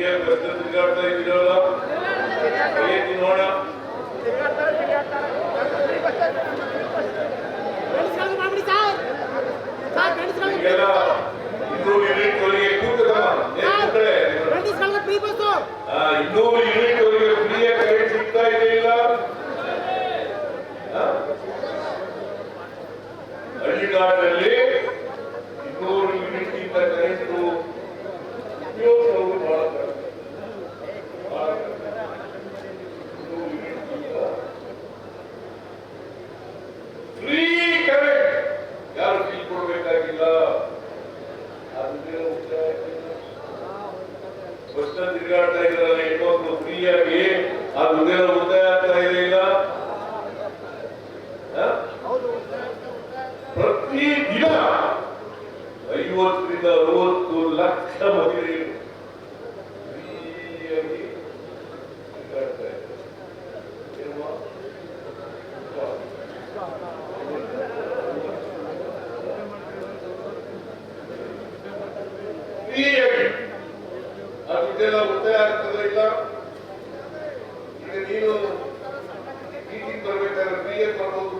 Media bus ತಿರುಗಾಡ್ತಾ ಇದ್ದೀರಲ್ಲ ಏನ್ ನೋಡ ಈಗೆಲ್ಲ ಇನ್ನೂರು ಯೂನಿಟ್ ಕೂತದಲ್ಲ ಇನ್ನೂರು ಯೂನಿಟ್ ವರೆಗೆ ಫ್ರೀಯಾಗಿ ಕರೆಂಟ್ ಸಿಗ್ತಾ ಇದೆ ಇಲ್ಲ ಆ? ಹಳ್ಳಿಗಾಡಿನಲ್ಲಿ ಇನ್ನೂರು ಯೂನಿಟ್ ಗಿಂತ ಕರೆಂಟ್ ಉಪಯೋಗಿಸೋದು ಬಹಳ ಕಡಿಮೆ. ಬಹಳ ಕಡಿಮೆ. ಇನ್ನೂರು ಯೂನಿಟ್ ಗಿಂತ ಫ್ರೀ ಕರೆಂಟ್ ಯಾರು ಫ್ರೀ ಕೊಡಬೇಕಾಗಿಲ್ಲ ಅದಕ್ಕೆ ಉತ್ತರ ಬಸ್ ತಿರುಗಾಡ್ತಾ ಇದ್ರಲ್ಲ ಹೆಣ್ಮಕ್ಳು ಫ್ರೀಯಾಗಿ ಆ ದುಡ್ಡೆಲ್ಲ ಉಳಿತಾಯ ಆಗ್ತಾ ಇದೆ ಇಲ್ಲ ಆ? ಪ್ರತಿ ದಿನ ಐವತ್ತರಿಂದ ಅರವತ್ತು ಲಕ್ಷ ಮಹಿಳೆಯರು ಇಲ್ಲ? ನೀನು ಬರ್ಬೇಕಾದ್ರೆ ಫ್ರೀಯಾಗಿ ಮಾಡ್ಬೋದು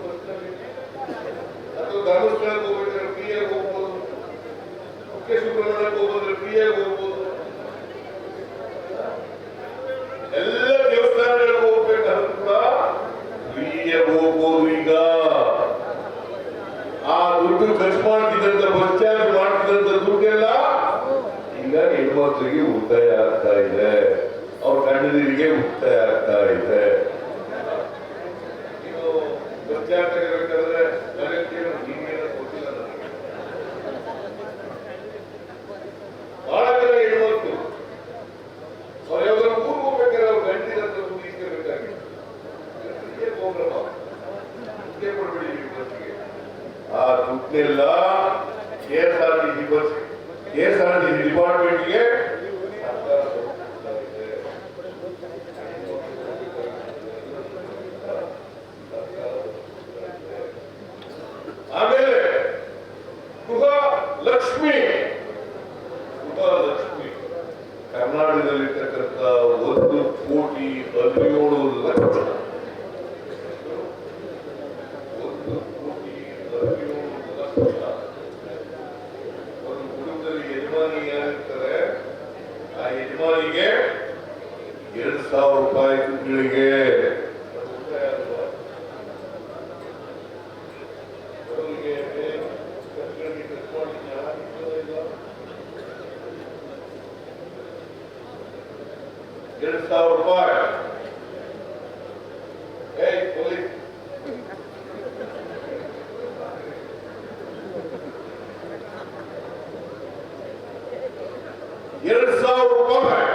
ಬಸ್ನಲ್ಲಿ ಅಥವಾ ಧರ್ಮಸ್ಥಳಕ್ಕೆ ಹೋಗ್ಬೋದು ಹೋಗೋದ್ರೆ ಹೋಗ್ಬೋದು ಎಲ್ಲ ದೇವಸ್ಥಾನಗಳಿಗೆ ಹೋಗ್ಬೋದು ಈಗ ಆ ದುಡ್ಡು ಖರ್ಚು ಮಾಡ್ತಿದ್ದಂತ ಬಸ್ ಚಾರ್ಜ್ ಮಾಡ್ತಿದ್ದಂತ ದುಡ್ಡೆಲ್ಲ ಈಗ ಹೆಣ್ಮಕ್ಳಿಗೆ ಆಗ್ತಾ ಇದೆ. ಅವ್ರ ಗಂಡನಿಗೆ ಉಳಿತಾಯ ಆಗ್ತಾ ಇದು. ದುಡ್ಡೆಲ್ಲ K S R T C bus K S R T C ಡಿಪಾರ್ಟ್ಮೆಂಟ್ಗೆ ಆಮೇಲೆ ಗೃಹ ಲಕ್ಷ್ಮಿ ಗೃಹ ಲಕ್ಷ್ಮಿ ಕರ್ನಾಟಕದಲ್ಲಿರ್ತಕ್ಕಂಥ ಒಂದು ಕೋಟಿ ಹದಿನೇಳು ಲಕ್ಷ. ಒಂದು ಕೋಟಿ ಹದಿನೇಳು ಲಕ್ಷ ಒಂದು ಕುಟುಂಬದಲ್ಲಿ ಯಜಮಾನಿ ಯಾರಿರ್ತಾರೆ ಆ ಯಜಮಾನಿಗೆ ಎರಡು ಸಾವಿರ ರೂಪಾಯಿ ತಿಂಗಳಿಗೆ? ಎರಡು ಸಾವಿರ ರೂಪಾಯಿ. ಎರಡು ಸಾವಿರ ರೂಪಾಯಿ